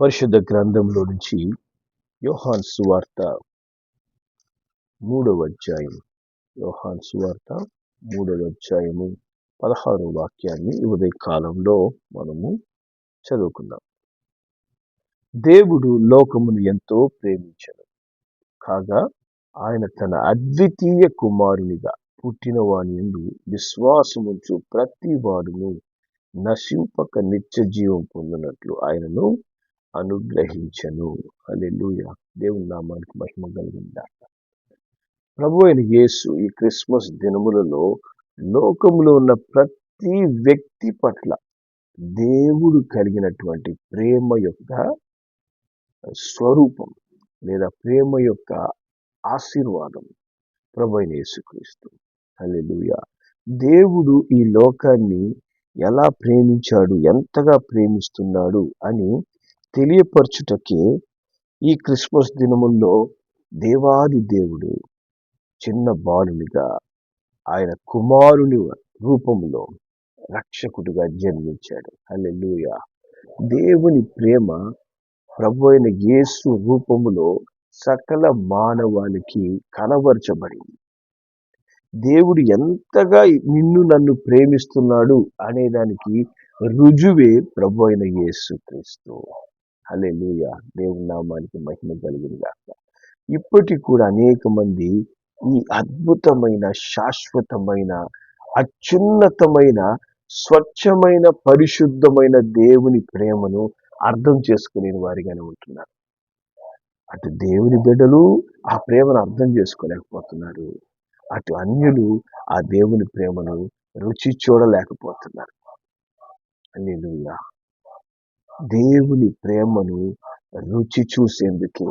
పరిశుద్ధ గ్రంథంలో నుంచి యోహాన్ సువార్త మూడవ అధ్యాయం యోహాన్ సువార్త మూడవ అధ్యాయము పదహారు వాక్యాన్ని ఉదయ కాలంలో మనము చదువుకుందాం. దేవుడు లోకమును ఎంతో ప్రేమించను. కాగా ఆయన తన అద్వితీయ కుమారునిగా పుట్టిన వాని ఎందు విశ్వాసముంచు ప్రతి వాడును నశింపక నిత్య జీవం పొందినట్లు ఆయనను అనుగ్రహించను. అలెలుయ దేవుని నామానికి మహిమ కలిగిందా ప్రభు అయిన యేసు ఈ క్రిస్మస్ దినములలో లోకంలో ఉన్న ప్రతి వ్యక్తి పట్ల దేవుడు కలిగినటువంటి ప్రేమ యొక్క స్వరూపం లేదా ప్రేమ యొక్క ఆశీర్వాదం ప్రభు అయిన యేసుక్రీస్తు. హల్లెలూయ. దేవుడు ఈ లోకాన్ని ఎలా ప్రేమించాడు ఎంతగా ప్రేమిస్తున్నాడు అని తెలియపరచుటకే ఈ క్రిస్మస్ దినముల్లో దేవాది దేవుడు చిన్న బాలునిగా ఆయన కుమారుని రూపంలో రక్షకుడిగా జన్మించాడు. అల్లెలుయ దేవుని ప్రేమ ప్రభు అయిన యేసు రూపములో సకల మానవానికి కనబరచబడింది. దేవుడు ఎంతగా నిన్ను నన్ను ప్రేమిస్తున్నాడు అనేదానికి రుజువే ప్రభు అయిన యేసు క్రీస్తు హలే దేవుని నామానికి మహిమ కలిగింది ఇప్పటికి కూడా అనేక మంది ఈ అద్భుతమైన శాశ్వతమైన అత్యున్నతమైన స్వచ్ఛమైన పరిశుద్ధమైన దేవుని ప్రేమను అర్థం చేసుకునే వారిగానే ఉంటున్నారు. అటు దేవుని బిడ్డలు ఆ ప్రేమను అర్థం చేసుకోలేకపోతున్నారు. అటు అన్యులు ఆ దేవుని ప్రేమను రుచి చూడలేకపోతున్నారు. అల్లేలుయ్యా దేవుని ప్రేమను రుచి చూసేందుకే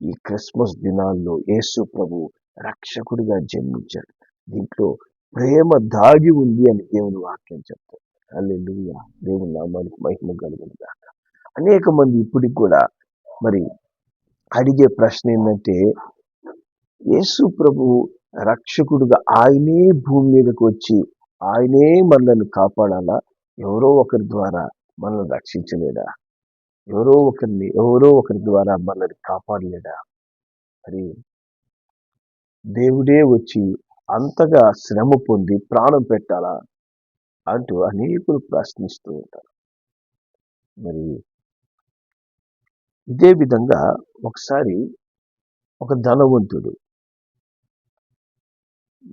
ఈ క్రిస్మస్ దినాల్లో యేసు ప్రభు రక్షకుడిగా జన్మించాడు. దీంట్లో ప్రేమ దాగి ఉంది అని దేవుని వాక్యం చెప్తారు అల్లెలుయ్య దేవుని నామానికి మహిమ కలిగింది కాక అనేక మంది ఇప్పటికి కూడా మరి అడిగే ప్రశ్న ఏంటంటే యేసు ప్రభు రక్షకుడుగా ఆయనే భూమి మీదకి వచ్చి ఆయనే మనల్ని కాపాడాలా? ఎవరో ఒకరి ద్వారా మనల్ని రక్షించలేడా? ఎవరో ఒకరిని ఎవరో ఒకరి ద్వారా మనల్ని కాపాడలేడా? మరి దేవుడే వచ్చి అంతగా శ్రమ పొంది ప్రాణం పెట్టాలా అంటూ అనేకులు ప్రశ్నిస్తూ ఉంటారు. మరి ఇదే విధంగా ఒకసారి ఒక ధనవంతుడు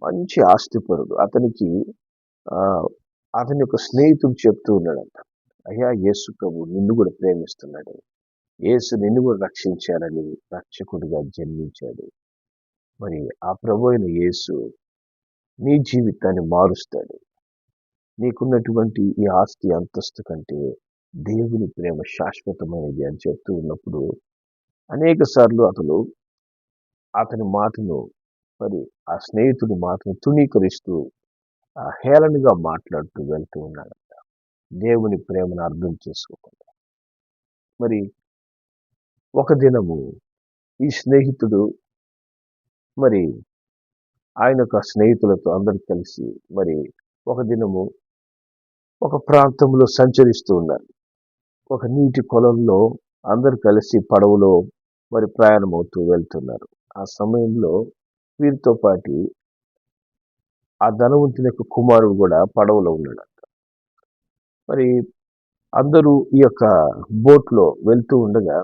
మంచి ఆస్తిపరుడు అతనికి అతని యొక్క స్నేహితుడు చెప్తూ ఉన్నాడంట. అయ్యా యేసు ప్రభు నిన్ను కూడా ప్రేమిస్తున్నాడు. యేసు నిన్ను కూడా రక్షించాలని రక్షకుడిగా జన్మించాడు. మరి ఆ ప్రభు అయిన యేసు నీ జీవితాన్ని మారుస్తాడు. నీకున్నటువంటి ఈ ఆస్తి అంతస్తు కంటే దేవుని ప్రేమ శాశ్వతమైనది అని చెప్తూ ఉన్నప్పుడు అనేక సార్లు అతను అతని మాటను మరి ఆ స్నేహితుడి మాటను తుణీకరిస్తూ హేళనగా మాట్లాడుతూ వెళ్తూ ఉన్నాడు. దేవుని ప్రేమను అర్థం చేసుకోకుండా. మరి ఒక దినము ఈ స్నేహితుడు మరి ఆయన యొక్క స్నేహితులతో అందరు కలిసి మరి ఒక దినము ఒక ప్రాంతంలో సంచరిస్తూ ఉన్నారు. ఒక నీటి కొలంలో అందరు కలిసి పడవలో మరి ప్రయాణం అవుతూ వెళ్తున్నారు. ఆ సమయంలో వీరితో పాటు ఆ ధనవంతుని యొక్క కుమారుడు కూడా పడవలో ఉన్నాడు. మరి అందరూ ఈ యొక్క బోట్లో వెళ్తూ ఉండగా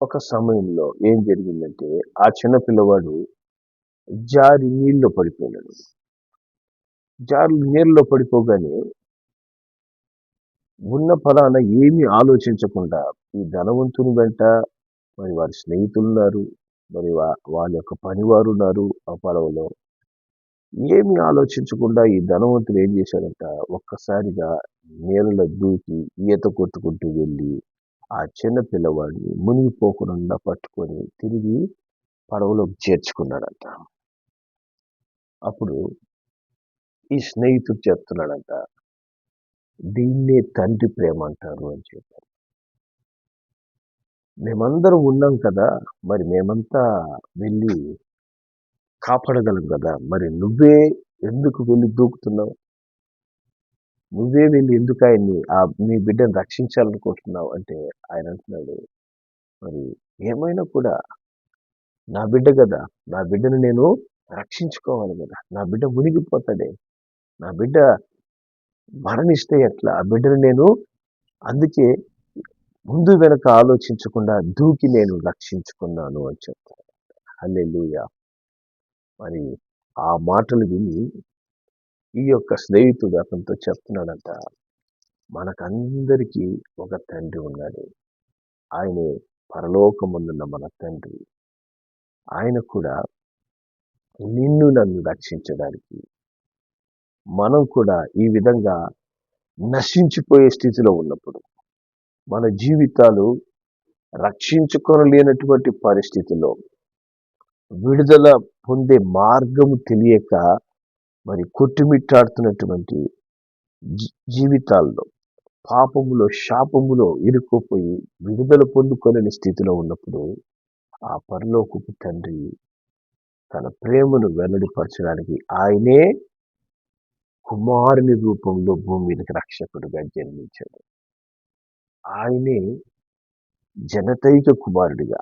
ఒక సమయంలో ఏం జరిగిందంటే ఆ చిన్న పిల్లవాడు జారి నీళ్ళలో పడిపోయినాడు. జారి నీళ్ళలో పడిపోగానే ఉన్న పదాన ఏమీ ఆలోచించకుండా ఈ ధనవంతుని వెంట మరి వారి స్నేహితులు ఉన్నారు మరి వాళ్ళ యొక్క పనివారు ఉన్నారు ఆ పడవలో. ఏమి ఆలోచించకుండా ఈ ధనవంతుడు ఏం చేశాడంట? ఒక్కసారిగా నీళ్ళలో దూకి ఈత కొట్టుకుంటూ వెళ్ళి ఆ చిన్న పిల్లవాడిని మునిగిపోకుండా పట్టుకొని తిరిగి పడవలోకి చేర్చుకున్నాడంట. అప్పుడు ఈ స్నేహితుడు చెప్తున్నాడంట దీన్నే తండ్రి ప్రేమ అంటారు అని చెప్పారు మేమందరం ఉన్నాం కదా మరి మేమంతా వెళ్ళి కాపాడగలం కదా. మరి నువ్వే ఎందుకు వెళ్ళి దూకుతున్నావు? నువ్వే వెళ్ళి ఎందుకు ఆయన్ని ఆ మీ బిడ్డను రక్షించాలనుకుంటున్నావు అంటే ఆయన అంటున్నాడు. మరి ఏమైనా కూడా నా బిడ్డ కదా. నా బిడ్డను నేను రక్షించుకోవాలి కదా. నా బిడ్డ మునిగిపోతాడే. నా బిడ్డ మరణిస్తే ఎట్లా? ఆ బిడ్డను నేను అందుకే ముందు వెనక ఆలోచించకుండా దూకి నేను రక్షించుకున్నాను అని చెప్తాను హల్లెలూయా. మరి ఆ మాటలు విని ఈ యొక్క స్నేహితుడు అతనితో చెప్తున్నాడంట మనకందరికీ ఒక తండ్రి ఉన్నాడు. ఆయనే పరలోకముందున్న మన తండ్రి. ఆయన కూడా నిన్ను నన్ను రక్షించడానికి మనం కూడా ఈ విధంగా నశించిపోయే స్థితిలో ఉన్నప్పుడు మన జీవితాలు రక్షించుకొనలేనటువంటి పరిస్థితిలో విడుదల పొందే మార్గము తెలియక మరి కొట్టుమిట్టాడుతున్నటువంటి జీ- జీవితాల్లో పాపములో శాపములో ఇరుక్కుపోయి విడుదల పొందుకోలేని స్థితిలో ఉన్నప్పుడు ఆ పరలోకపు తండ్రి తన ప్రేమను వెల్లడిపరచడానికి ఆయనే కుమారుని రూపంలో భూమి మీదకి రక్షకుడుగా జన్మించాడు. ఆయనే జనతైక కుమారుడిగా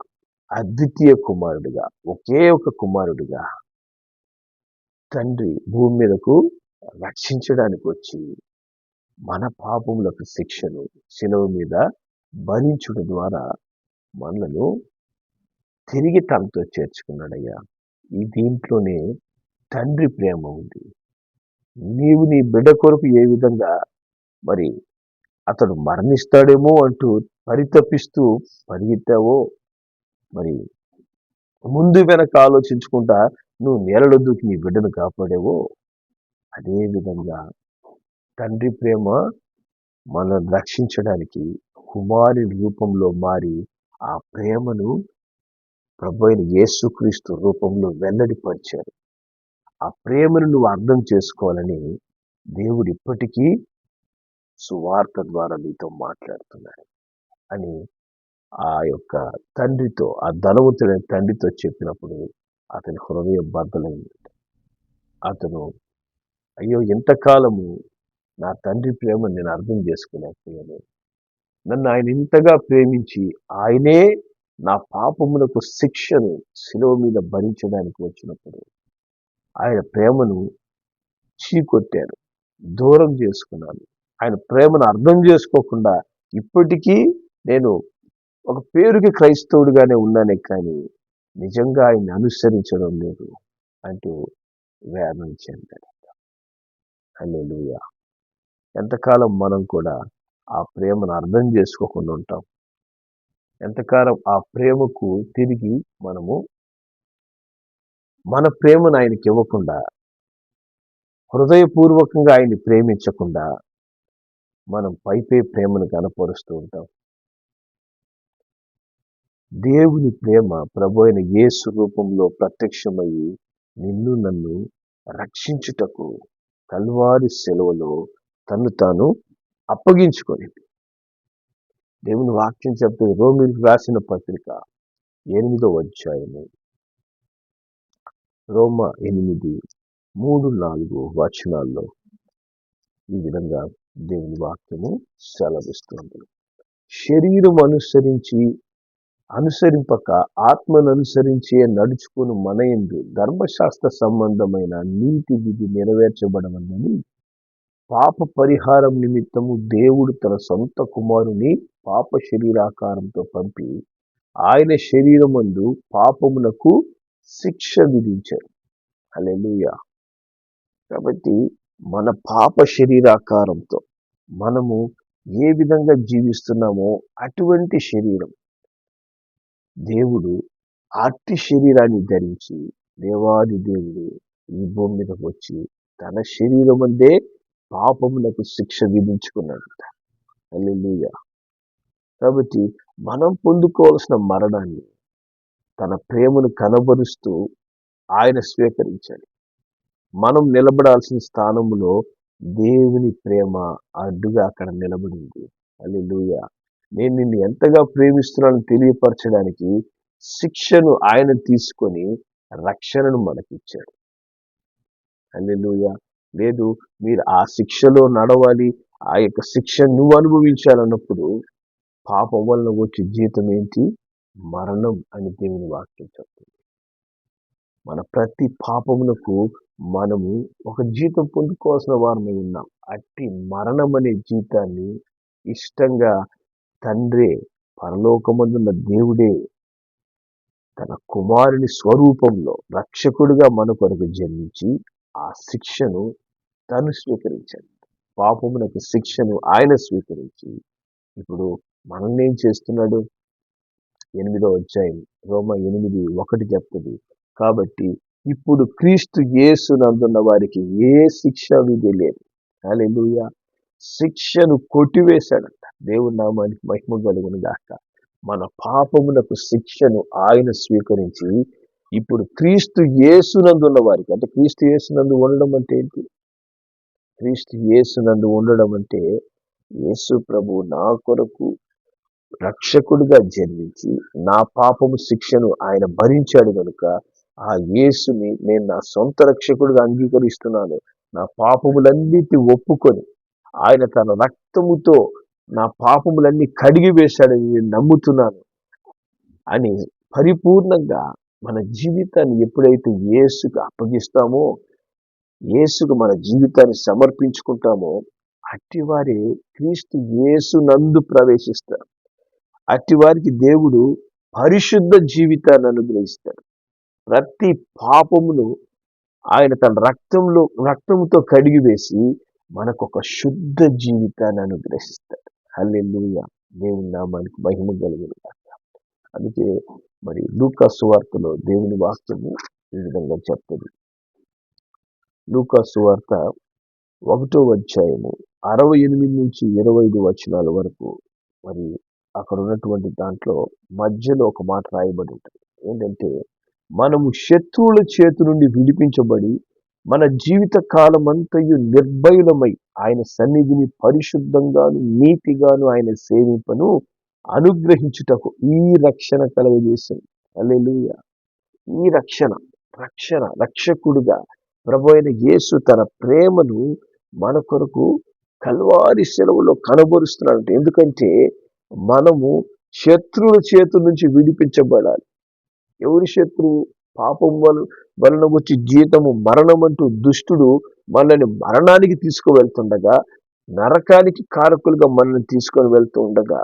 అద్వితీయ కుమారుడిగా ఒకే ఒక కుమారుడిగా తండ్రి భూమి మీదకు రక్షించడానికి వచ్చి మన పాపములకు శిక్షను శిలవ మీద భరించుట ద్వారా మనలను తిరిగి తనతో చేర్చుకున్నాడయ్యా. ఈ దీంట్లోనే తండ్రి ప్రేమ ఉంది. నీవు నీ బిడ్డ కొరకు ఏ విధంగా మరి అతడు మరణిస్తాడేమో అంటూ పరితపిస్తూ పరిగెత్తావో మరి ముందు వెనక ఆలోచించుకుంటా నువ్వు నేలలో దూకి నీ బిడ్డను కాపాడేవో. అదే విధంగా తండ్రి ప్రేమ మనల్ని రక్షించడానికి కుమారి రూపంలో మారి ఆ ప్రేమను ప్రభు అయిన యేసుక్రీస్తు రూపంలో వెల్లడిపరిచారు. ఆ ప్రేమను నువ్వు అర్థం చేసుకోవాలని దేవుడు ఇప్పటికీ సువార్త ద్వారా నీతో మాట్లాడుతున్నాడు అని ఆ యొక్క తండ్రితో ఆ ధనవంతుడైన తండ్రితో చెప్పినప్పుడు అతని హృదయం బద్దలైంది. అతను అయ్యో ఇంతకాలము నా తండ్రి ప్రేమ నేను అర్థం చేసుకోలేకపోయాను. నన్ను ఆయన ఇంతగా ప్రేమించి ఆయనే నా పాపములకు శిక్షను శిలువ మీద భరించడానికి వచ్చినప్పుడు ఆయన ప్రేమను చీకొట్టాను దూరం చేసుకున్నాను. ఆయన ప్రేమను అర్థం చేసుకోకుండా ఇప్పటికీ నేను ఒక పేరుకి క్రైస్తవుడిగానే ఉన్నానే కానీ నిజంగా ఆయన అనుసరించడం లేదు అంటూ వేదన చెందాడు హల్లెలూయా. ఎంతకాలం మనం కూడా ఆ ప్రేమను అర్థం చేసుకోకుండా ఉంటాం. ఎంతకాలం ఆ ప్రేమకు తిరిగి మనము మన ప్రేమను ఆయనకి ఇవ్వకుండా హృదయపూర్వకంగా ఆయన్ని ప్రేమించకుండా మనం పైపే ప్రేమను కనపరుస్తూ ఉంటాం. దేవుని ప్రేమ ప్రభు అయిన యేసు రూపంలో ప్రత్యక్షమయ్యి నిన్ను నన్ను రక్షించుటకు కల్వారి సెలవులో తను తాను అప్పగించుకొనింది. దేవుని వాక్యం చెప్తుంది రోమిలకు రాసిన పత్రిక ఎనిమిదో అధ్యాయము. రోమ ఎనిమిది మూడు నాలుగు వచనాల్లో ఈ విధంగా దేవుని వాక్యము సెలవిస్తుంది. శరీరం అనుసరించి అనుసరింపక ఆత్మను అనుసరించే నడుచుకుని మనయందు ధర్మశాస్త్ర సంబంధమైన నీతి విధి నెరవేర్చబడవలని పాప పరిహారం నిమిత్తము దేవుడు తన సొంత కుమారుని పాప శరీరాకారంతో పంపి ఆయన శరీరమందు పాపమునకు శిక్ష విధించాడు. హల్లెలూయా. కాబట్టి మన పాప శరీరాకారంతో మనము ఏ విధంగా జీవిస్తున్నామో అటువంటి శరీరం దేవుడు ఆర్తి శరీరాన్ని ధరించి దేవాది దేవుడు ఈ భూమి మీదకు వచ్చి తన శరీరం అందే పాపములకు శిక్ష విధించుకున్నాడంట. హల్లెలూయా. కాబట్టి మనం పొందుకోవాల్సిన మరణాన్ని తన ప్రేమను కనబరుస్తూ ఆయన స్వీకరించాడు మనం నిలబడాల్సిన స్థానంలో దేవుని ప్రేమ అడ్డుగా అక్కడ నిలబడింది. హల్లెలూయా. నేను నిన్ను ఎంతగా ప్రేమిస్తున్నానని తెలియపరచడానికి శిక్షను ఆయన తీసుకొని రక్షణను మనకిచ్చాడు. అల్లెలుయ లేదు మీరు ఆ శిక్షలో నడవాలి ఆ యొక్క శిక్ష నువ్వు అనుభవించాలన్నప్పుడు పాపం వలన వచ్చే జీతం ఏంటి? మరణం అని దేవుని వాక్యం చెప్తుంది. మన ప్రతి పాపమునకు మనము ఒక జీతం పొందుకోవాల్సిన వారమై ఉన్నాం. అట్టి మరణం అనే జీతాన్ని ఇష్టంగా తండ్రే పరలోకమందున్న దేవుడే తన కుమారుని స్వరూపంలో రక్షకుడిగా మన కొరకు జన్మించి ఆ శిక్షను తను స్వీకరించాడు. పాపమునకు శిక్షను ఆయన స్వీకరించి ఇప్పుడు మనల్ని ఏం చేస్తున్నాడు? ఎనిమిదో అధ్యాయం రోమ ఎనిమిది ఒకటి చెప్తుంది. కాబట్టి ఇప్పుడు క్రీస్తు యేసు నందున్న వారికి ఏ శిక్ష విధి లేదు హల్లెలూయా. శిక్షను కొట్టివేశాడు. దేవుని నామానికి మహిమ కలుగును గాక. మన పాపమునకు శిక్షను ఆయన స్వీకరించి ఇప్పుడు క్రీస్తు యేసునందున్న వారికి అంటే క్రీస్తు యేసునందు ఉండడం అంటే ఏంటి? క్రీస్తు యేసునందు ఉండడం అంటే యేసు ప్రభు నా కొరకు రక్షకుడిగా జన్మించి నా పాపము శిక్షను ఆయన భరించాడు కనుక ఆ యేసుని నేను నా సొంత రక్షకుడిగా అంగీకరిస్తున్నాను. నా పాపములన్నిటి ఒప్పుకొని ఆయన తన రక్తముతో నా పాపములన్నీ కడిగి వేశాడని నేను నమ్ముతున్నాను అని పరిపూర్ణంగా మన జీవితాన్ని ఎప్పుడైతే యేసుకు అప్పగిస్తామో యేసుకు మన జీవితాన్ని సమర్పించుకుంటామో అట్టివారి క్రీస్తు యేసు నందు ప్రవేశిస్తారు. అట్టివారికి దేవుడు పరిశుద్ధ జీవితాన్ని అనుగ్రహిస్తాడు ప్రతి పాపమును ఆయన తన రక్తంలో రక్తంతో కడిగి వేసి మనకు ఒక శుద్ధ జీవితాన్ని అనుగ్రహిస్తాడు హల్లెలూయా. దేవుని నామానికి మహిమ కలిగిన అందుకే మరి లూకాసువార్తలో దేవుని వాక్యము ఈ విధంగా చెప్తుంది. లూకా వార్త ఒకటో అధ్యాయము అరవై ఎనిమిది నుంచి ఇరవై ఐదు వచనాల వరకు మరి అక్కడ ఉన్నటువంటి దాంట్లో మధ్యలో ఒక మాట రాయబడి ఉంటుంది. ఏంటంటే మనము శత్రువుల చేతి నుండి విడిపించబడి మన జీవిత కాలమంతయు నిర్భయులమై ఆయన సన్నిధిని పరిశుద్ధంగాను నీతిగాను ఆయన సేవింపను అనుగ్రహించుటకు ఈ రక్షణ కలగజేసింది అల్లెలుయ ఈ రక్షణ రక్షణ రక్షకుడుగా ప్రభు అయిన యేసు తన ప్రేమను మన కొరకు కల్వారి సెలవులో కనబరుస్తున్నాడు ఎందుకంటే మనము శత్రువుల చేతుల నుంచి విడిపించబడాలి. ఎవరి శత్రువు? పాపం వల్ల వలన వచ్చి జీతము మరణం అంటూ దుష్టుడు మనల్ని మరణానికి తీసుకువెళ్తుండగా నరకానికి కారకులుగా మనల్ని తీసుకొని వెళ్తూ ఉండగా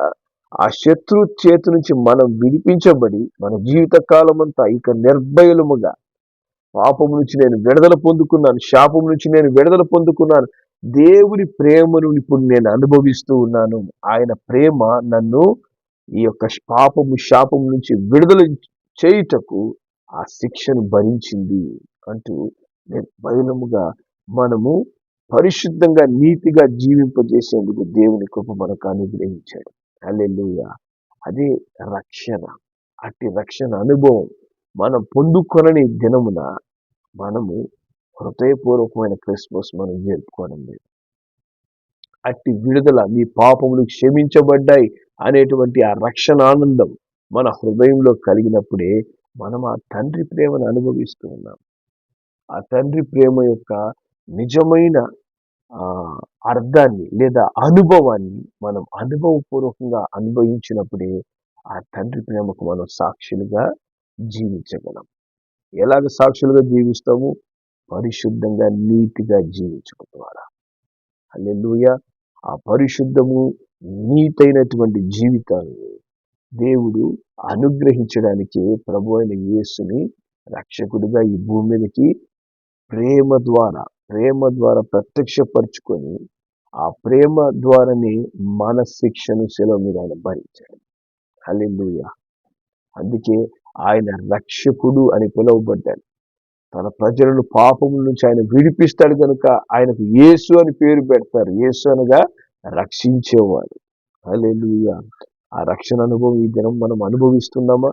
ఆ శత్రు చేతి నుంచి మనం విడిపించబడి మన జీవిత కాలం అంతా ఇక నిర్భయలముగా పాపం నుంచి నేను విడుదల పొందుకున్నాను శాపం నుంచి నేను విడుదల పొందుకున్నాను దేవుని ప్రేమను ఇప్పుడు నేను అనుభవిస్తూ ఉన్నాను. ఆయన ప్రేమ నన్ను ఈ యొక్క పాపము శాపం నుంచి విడుదల చేయుటకు ఆ శిక్షను భరించింది అంటూ నిర్భయముగా మనము పరిశుద్ధంగా నీతిగా జీవింపజేసేందుకు దేవుని కృప మనకు అనుగ్రహించాడు. అల్లెలుయ అదే రక్షణ. అట్టి రక్షణ అనుభవం మనం పొందుకొనని దినమున మనము హృదయపూర్వకమైన క్రిస్మస్ మనం జరుపుకోవడం లేదు. అట్టి విడుదల మీ పాపములు క్షమించబడ్డాయి అనేటువంటి ఆ రక్షణ ఆనందం మన హృదయంలో కలిగినప్పుడే మనం ఆ తండ్రి ప్రేమను అనుభవిస్తూ ఉన్నాం. ఆ తండ్రి ప్రేమ యొక్క నిజమైన అర్థాన్ని లేదా అనుభవాన్ని మనం అనుభవపూర్వకంగా అనుభవించినప్పుడే ఆ తండ్రి ప్రేమకు మనం సాక్షులుగా జీవించగలం. ఎలాగ సాక్షులుగా జీవిస్తాము? పరిశుద్ధంగా నీతిగా జీవించడం ద్వారా. అల్లెలుయ ఆ పరిశుద్ధము నీతైనటువంటి జీవితాన్ని దేవుడు అనుగ్రహించడానికి ప్రభు అయిన యేసుని రక్షకుడిగా ఈ భూమి మీదకి ప్రేమ ద్వారా ప్రేమ ద్వారా ప్రత్యక్షపరుచుకొని ఆ ప్రేమ ద్వారానే మన శిక్షను సెలవు మీద ఆయన భరించాడు. హలిందుయ అందుకే ఆయన రక్షకుడు అని పిలువబడ్డాడు. తన ప్రజలను పాపముల నుంచి ఆయన విడిపిస్తాడు కనుక ఆయనకు యేసు అని పేరు పెడతారు. యేసు అనగా రక్షించేవాడు. హలెలుయ ఆ రక్షణ అనుభవం ఈ దినం మనం అనుభవిస్తున్నామా?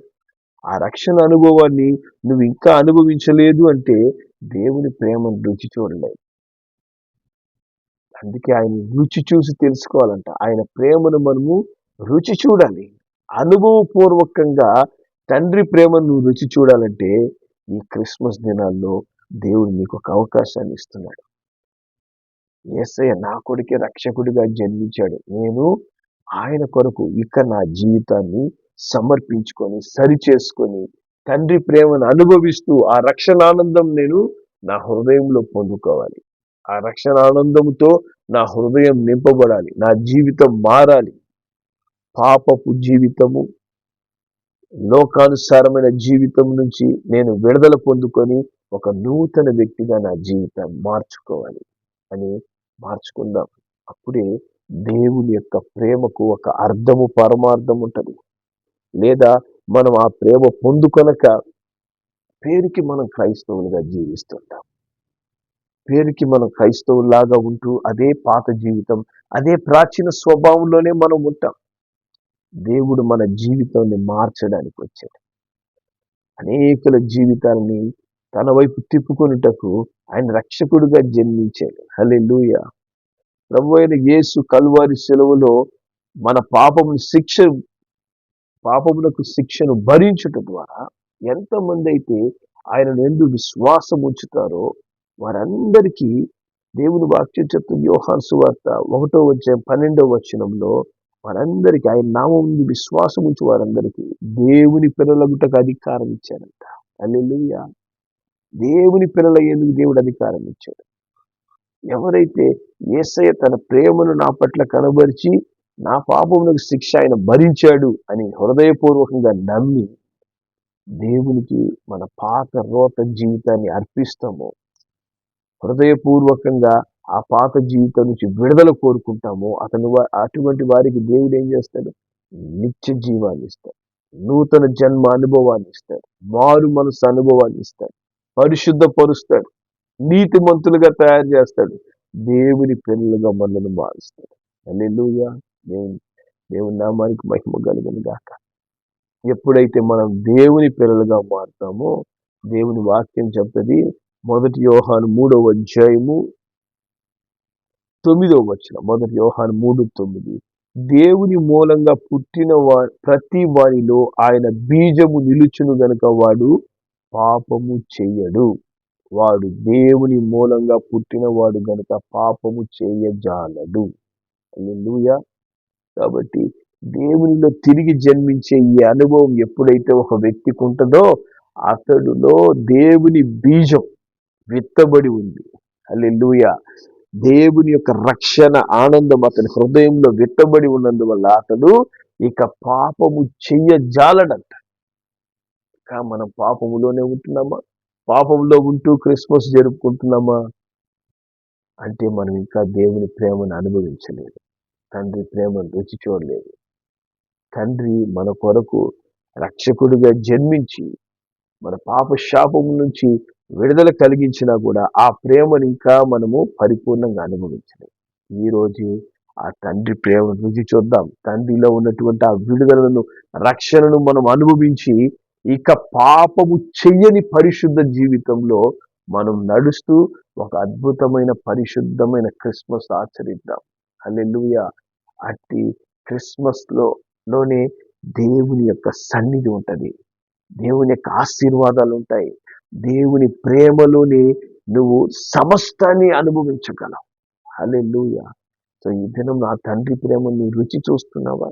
ఆ రక్షణ అనుభవాన్ని నువ్వు ఇంకా అనుభవించలేదు అంటే దేవుని ప్రేమను రుచి చూడలేదు. అందుకే ఆయన రుచి చూసి తెలుసుకోవాలంట. ఆయన ప్రేమను మనము రుచి చూడాలి. అనుభవపూర్వకంగా తండ్రి ప్రేమను నువ్వు రుచి చూడాలంటే ఈ క్రిస్మస్ దినాల్లో దేవుడు నీకు ఒక అవకాశాన్ని ఇస్తున్నాడు. యేసయ్య నా కొడుకే రక్షకుడిగా జన్మించాడు. నేను ఆయన కొరకు ఇక నా జీవితాన్ని సమర్పించుకొని సరి చేసుకొని తండ్రి ప్రేమను అనుభవిస్తూ ఆ రక్షణ ఆనందం నేను నా హృదయంలో పొందుకోవాలి. ఆ రక్షణ ఆనందంతో నా హృదయం నింపబడాలి. నా జీవితం మారాలి. పాపపు జీవితము లోకానుసారమైన జీవితం నుంచి నేను విడుదల పొందుకొని ఒక నూతన వ్యక్తిగా నా జీవితం మార్చుకోవాలి అని మార్చుకుందాం. అప్పుడే దేవుని యొక్క ప్రేమకు ఒక అర్థము పరమార్థం ఉంటుంది. లేదా మనం ఆ ప్రేమ పొందుకొనక పేరుకి మనం క్రైస్తవులుగా జీవిస్తుంటాం. పేరుకి మనం క్రైస్తవులాగా ఉంటూ అదే పాత జీవితం అదే ప్రాచీన స్వభావంలోనే మనం ఉంటాం. దేవుడు మన జీవితాన్ని మార్చడానికి వచ్చాడు. అనేకుల జీవితాన్ని తన వైపు తిప్పుకొనుటకు ఆయన రక్షకుడిగా జన్మించాడు. హలే లూయ ప్రభు అయిన యేసు కలువారి సెలవులో మన పాపము శిక్ష పాపములకు శిక్షను భరించుట ద్వారా ఎంతమంది అయితే ఆయనను ఎందు విశ్వాసం ఉంచుతారో వారందరికీ దేవుని వాక్యం చెప్తుంది యోహాన్ సువార్త ఒకటో వచ్చే పన్నెండో వచనంలో వారందరికీ ఆయన నామం విశ్వాసం ఉంచి వారందరికీ దేవుని పిల్లలగుటకు అధికారం ఇచ్చారంట. అల్లెలుయ దేవుని పిల్లల ఎందుకు దేవుడు అధికారం ఇచ్చాడు? ఎవరైతే ఏసయ్య తన ప్రేమను నా పట్ల కనబరిచి నా పాపములకు శిక్ష ఆయన భరించాడు అని హృదయపూర్వకంగా నమ్మి దేవునికి మన పాత రోత జీవితాన్ని అర్పిస్తామో. హృదయపూర్వకంగా ఆ పాత జీవితం నుంచి విడుదల కోరుకుంటాము. అతను అటువంటి వారికి దేవుడు ఏం చేస్తాడు? నిత్య జీవాన్ని ఇస్తాడు. నూతన జన్మ అనుభవాన్ని ఇస్తాడు. మారు మనసు అనుభవాన్ని ఇస్తాడు. పరిశుద్ధపరుస్తాడు. నీతిమంతులుగా తయారు చేస్తాడు. దేవుని పిల్లలుగా మనల్ని మారుస్తాడు. అల్లెలుగా దేవుని దేవుని నామానికి మహిమ కలిగిన గాక. ఎప్పుడైతే మనం దేవుని పిల్లలుగా మారుతామో దేవుని వాక్యం చెప్తుంది మొదటి యోహాను మూడవ అధ్యాయము తొమ్మిదవ వచ్చిన మొదటి యోహాను మూడు తొమ్మిది. దేవుని మూలంగా పుట్టిన వా ప్రతి వారిలో ఆయన బీజము నిలుచును గనుక వాడు పాపము చెయ్యడు వాడు దేవుని మూలంగా పుట్టినవాడు గనుక పాపము చేయజాలడు. లూయ కాబట్టి దేవునిలో తిరిగి జన్మించే ఈ అనుభవం ఎప్పుడైతే ఒక వ్యక్తికి ఉంటుందో అతడులో దేవుని బీజం విత్తబడి ఉంది. అల్లెలుయ దేవుని యొక్క రక్షణ ఆనందం అతని హృదయంలో విత్తబడి ఉన్నందువల్ల అతడు ఇక పాపము చెయ్యజాలడంట మనం పాపములోనే ఉంటున్నామా? పాపంలో ఉంటూ క్రిస్మస్ జరుపుకుంటున్నామా? అంటే మనం ఇంకా దేవుని ప్రేమను అనుభవించలేదు. తండ్రి ప్రేమను రుచి చూడలేదు. తండ్రి మన కొరకు రక్షకుడిగా జన్మించి మన పాప శాపం నుంచి విడుదల కలిగించినా కూడా ఆ ప్రేమను ఇంకా మనము పరిపూర్ణంగా అనుభవించలేదు. ఈరోజు ఆ తండ్రి ప్రేమను రుచి చూద్దాం. తండ్రిలో ఉన్నటువంటి ఆ విడుదలను రక్షణను మనం అనుభవించి ఇక పాపము చెయ్యని పరిశుద్ధ జీవితంలో మనం నడుస్తూ ఒక అద్భుతమైన పరిశుద్ధమైన క్రిస్మస్ ఆచరిద్దాం. అల్లెలుయ అట్టి క్రిస్మస్లోనే లోనే దేవుని యొక్క సన్నిధి ఉంటుంది. దేవుని యొక్క ఆశీర్వాదాలు ఉంటాయి. దేవుని ప్రేమలోని నువ్వు సమస్తాన్ని అనుభవించగలవు. అల్లెలుయ సో ఈ దినం నా తండ్రి ప్రేమ నువ్వు రుచి చూస్తున్నావా?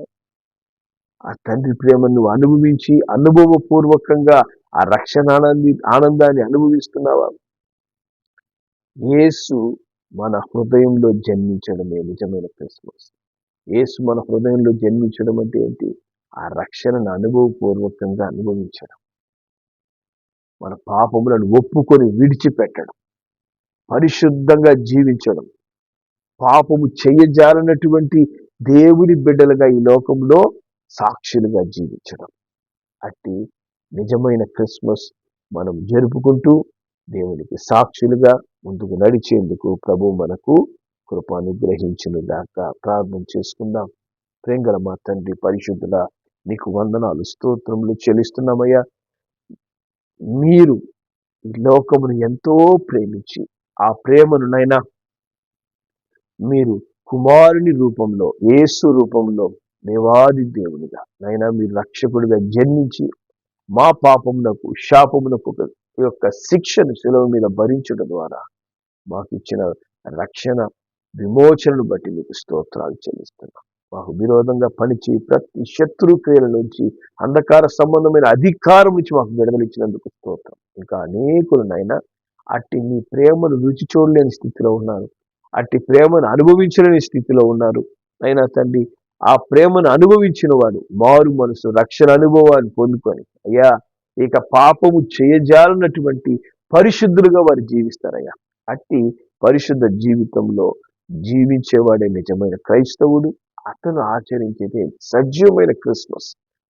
ఆ తండ్రి ప్రేమను అనుభవించి అనుభవపూర్వకంగా ఆ రక్షణ ఆనంది ఆనందాన్ని అనుభవిస్తున్నావా? యేసు మన హృదయంలో జన్మించడమే నిజమైన క్రిస్మస్. యేసు మన హృదయంలో జన్మించడం అంటే ఏంటి? ఆ రక్షణను అనుభవపూర్వకంగా అనుభవించడం. మన పాపములను ఒప్పుకొని విడిచిపెట్టడం. పరిశుద్ధంగా జీవించడం. పాపము చేయజాలనటువంటి దేవుని బిడ్డలుగా ఈ లోకంలో సాక్షులుగా జీవించడం. అట్టి నిజమైన క్రిస్మస్ మనం జరుపుకుంటూ దేవునికి సాక్షులుగా ముందుకు నడిచేందుకు ప్రభు మనకు కృపానుగ్రహించిన దాకా ప్రార్థన చేసుకుందాం. ప్రేంగల మా తండ్రి పరిశుద్ధుల నీకు వందనాలు స్తోత్రములు చెల్లిస్తున్నామయ్యా. మీరు ఈ లోకమును ఎంతో ప్రేమించి ఆ ప్రేమను నైనా మీరు కుమారుని రూపంలో ఏసు రూపంలో దేవాది దేవునిగా. నైనా మీరు రక్షకుడిగా జన్మించి మా పాపమునకు శాపమునకు యొక్క శిక్షను సెలవు మీద భరించడం ద్వారా మాకు ఇచ్చిన రక్షణ విమోచనను బట్టి మీకు స్తోత్రాలు చెల్లిస్తున్నాం. మాకు విరోధంగా పనిచి ప్రతి శత్రు క్రియల నుంచి అంధకార సంబంధమైన అధికారం నుంచి మాకు విడుదలిచ్చినందుకు స్తోత్రం. ఇంకా అనేకులు నైనా అట్టి మీ ప్రేమను రుచి చూడలేని స్థితిలో ఉన్నారు. అట్టి ప్రేమను అనుభవించలేని స్థితిలో ఉన్నారు. అయినా తండ్రి ఆ ప్రేమను అనుభవించిన వాడు మారు మనసు రక్షణ అనుభవాన్ని పొందుకొని అయ్యా ఇక పాపము చేయజాలన్నటువంటి పరిశుద్ధులుగా వారు జీవిస్తారయ్యా. అట్టి పరిశుద్ధ జీవితంలో జీవించేవాడే నిజమైన క్రైస్తవుడు అతను ఆచరించేదే సజీవమైన క్రిస్మస్.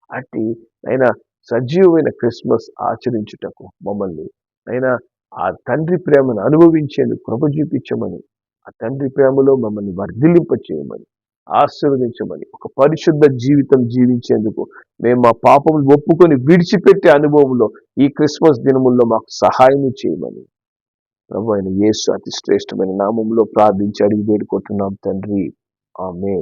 అట్టి అయినా సజీవమైన క్రిస్మస్ ఆచరించుటకు మమ్మల్ని అయినా ఆ తండ్రి ప్రేమను అనుభవించేందుకు కృప చూపించమని ఆ తండ్రి ప్రేమలో మమ్మల్ని వర్ధిల్లింప చేయమని ఆశీర్వదించమని ఒక పరిశుద్ధ జీవితం జీవించేందుకు మేము మా పాపం ఒప్పుకొని విడిచిపెట్టే అనుభవంలో ఈ క్రిస్మస్ దినముల్లో మాకు సహాయం చేయమని. ప్రభు ఆయన యేసు అతి శ్రేష్టమైన నామంలో ప్రార్థించి అడిగి వేడుకుంటున్నాం తండ్రి. ఆమె